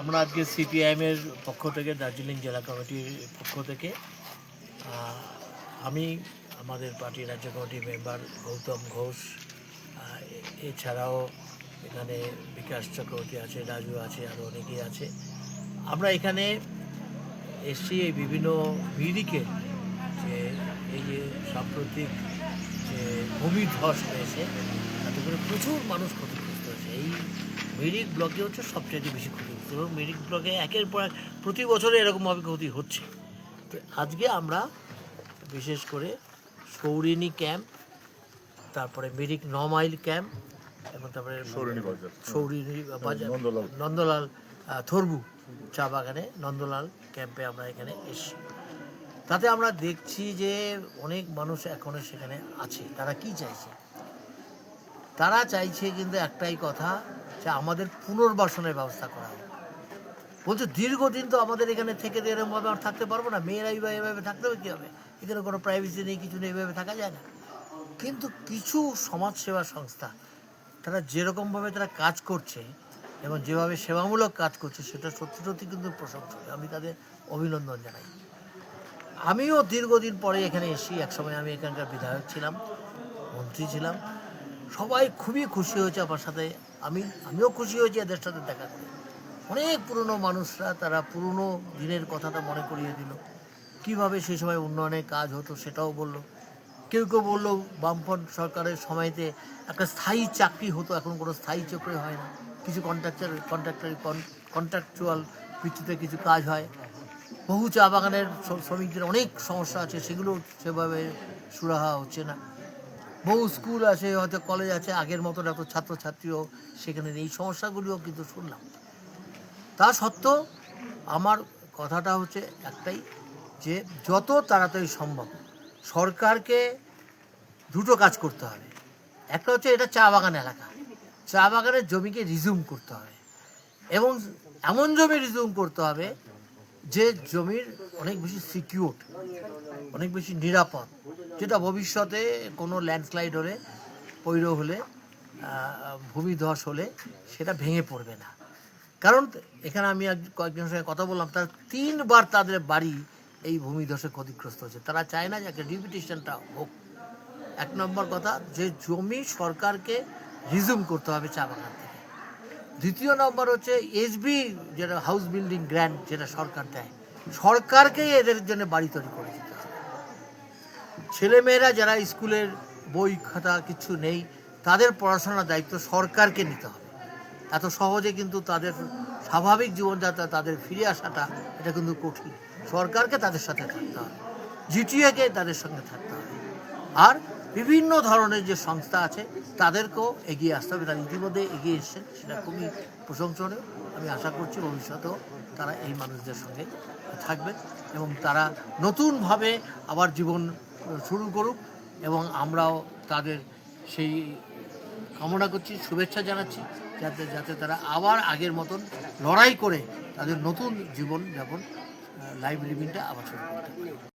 আমরা আজকে সিপিআইএমের পক্ষ থেকে দার্জিলিং জেলা কমিটির পক্ষ থেকে আমি, আমাদের পার্টির রাজ্য কমিটির মেম্বার গৌতম ঘোষ এছাড়াও এখানে বিকাশ চক্রবর্তী আছে, রাজু আছে আরও অনেকেই আছে। আমরা এখানে এসছি এই বিভিন্ন মিরিকে যে এই যে সাম্প্রতিক যে ভূমি ধস হয়েছে তাতে করে প্রচুর মানুষ ক্ষতিগ্রস্ত হয়েছে এই মিরিক ব্লকে হচ্ছে সবচেয়ে বেশি ক্ষতিগ্রস্ত এবং মিরিক ব্লকে একের পর এক প্রতি বছরে এরকমভাবে ক্ষতি হচ্ছে তো আজকে আমরা বিশেষ করে সৌরিনী ক্যাম্প তারপরে মিরিক ন মাইল ক্যাম্প এবং তারপরে সৌরিনী বাজার। বাজার নন্দলাল। নন্দলাল থরবু চা বাগানে নন্দলাল ক্যাম্পে আমরা এখানে এসেছি তাতে আমরা দেখছি যে অনেক মানুষ এখনও সেখানে আছে। তারা কি চাইছে? তারা চাইছে কিন্তু একটাই কথা, যে আমাদের পুনর্বাসনের ব্যবস্থা করা হোক। বলছে, দীর্ঘদিন তো আমাদের এখানে থেকে তো এরকমভাবে আর থাকতে পারব না। মেয়েরাই বা এভাবে থাকতে হবে কী হবে এখানে কোনো প্রাইভেসি নেই, কিছু নেই, এভাবে থাকা যায় না। কিন্তু কিছু সমাজসেবা সংস্থা, তারা যেরকমভাবে তারা কাজ করছে এবং যেভাবে সেবামূলক কাজ করছে, সেটা সত্যি সত্যি কিন্তু প্রশংসনীয়। আমি তাদের অভিনন্দন জানাই। আমিও দীর্ঘদিন পরে এখানে এসেছি একসময় আমি এখানকার বিধায়ক ছিলাম, মন্ত্রী ছিলাম। সবাই খুবই খুশি হয়েছে আমার সাথে। আমি, আমিও খুশি হয়েছি এদের সাথে দেখা করে। অনেক পুরনো মানুষরা তারা পুরনো দিনের কথাটা মনে করিয়ে দিল। কীভাবে সেই সময় উন্নয়নের কাজ হতো সেটাও বলল। কেউ কেউ বলল, বামফ্রন্ট সরকারের সময়তে একটা স্থায়ী চাকরি হতো, এখন কোনো স্থায়ী চাকরি হয় না। কিছু কন্ট্রাকচার কন্ট্রাক্টার কন্ট্রাকচুয়াল ভিত্তিতে কিছু কাজ হয়। বহু চা বাগানের শ্রমিকদের অনেক সমস্যা আছে, সেগুলো সেভাবে সুরাহা হচ্ছে না। বহু স্কুল আছে, হয়তো কলেজ আছে, আগের মতন এত ছাত্রছাত্রীও সেখানে এই সমস্যাগুলিও কিন্তু শুনলাম। তা সত্ত্বেও আমার কথাটা হচ্ছে একটাই যে, যত তাড়াতাড়ি সম্ভব সরকারকে দুটো কাজ করতে হবে। একটা হচ্ছে এটা চা বাগান এলাকা। চা বাগানের জমিকে রিজিউম করতে হবে। এবং এমন জমি রিজিউম করতে হবে যে জমির অনেক বেশি সিকিউর অনেক বেশি নিরাপদ, যেটা ভবিষ্যতে কোনো ল্যান্ডস্লাইড হলে, পৈর হলে ভূমিধস হলে সেটা ভেঙে পড়বে না। কারণ এখানে আমি আজ কয়েকজনের সঙ্গে কথা বললাম, তার তিনবার তাদের বাড়ি এই ভূমিধসে ক্ষতিগ্রস্ত হচ্ছে তারা চায় না যে একটা রিপিটেশনটা হোক। এক নম্বর কথা, যে জমি সরকারকে রিজিউম করতে হবে চা বাগান থেকে। দ্বিতীয় নম্বর হচ্ছে এসবি যেটা হাউস বিল্ডিং গ্র্যান্ড যেটা সরকার দেয়, সরকারকেই এদের জন্য বাড়ি তৈরি করে দিতে হবে। ছেলেমেয়েরা যারা স্কুলের বই খাতা কিছু নেই, তাদের পড়াশোনার দায়িত্ব সরকারকে নিতে হবে। এত সহজে কিন্তু তাদের স্বাভাবিক জীবনযাত্রা, তাদের ফিরে আসাটা, এটা কিন্তু কঠিন। সরকারকে তাদের সাথে থাকতে হবে জিটিএকে তাদের সঙ্গে থাকতে হবে। আর বিভিন্ন ধরনের যে সংস্থা আছে, তাদেরকেও এগিয়ে আসতে হবে। তারা ইতিমধ্যে এগিয়ে এসছেন, সেটা খুবই প্রশংসনীয়। আমি আশা করছি ভবিষ্যতেও তারা এই মানুষদের সঙ্গে থাকবেন এবং তারা নতুনভাবে আবার জীবন শুরু করুক এবং আমরাও তাদের সেই কামনা করছি, শুভেচ্ছা জানাচ্ছি, যাতে যাতে তারা আবার আগের মতন লড়াই করে তাদের নতুন জীবন যাপন লাইফ লিভিংটা আবার শুরু করতে পারে।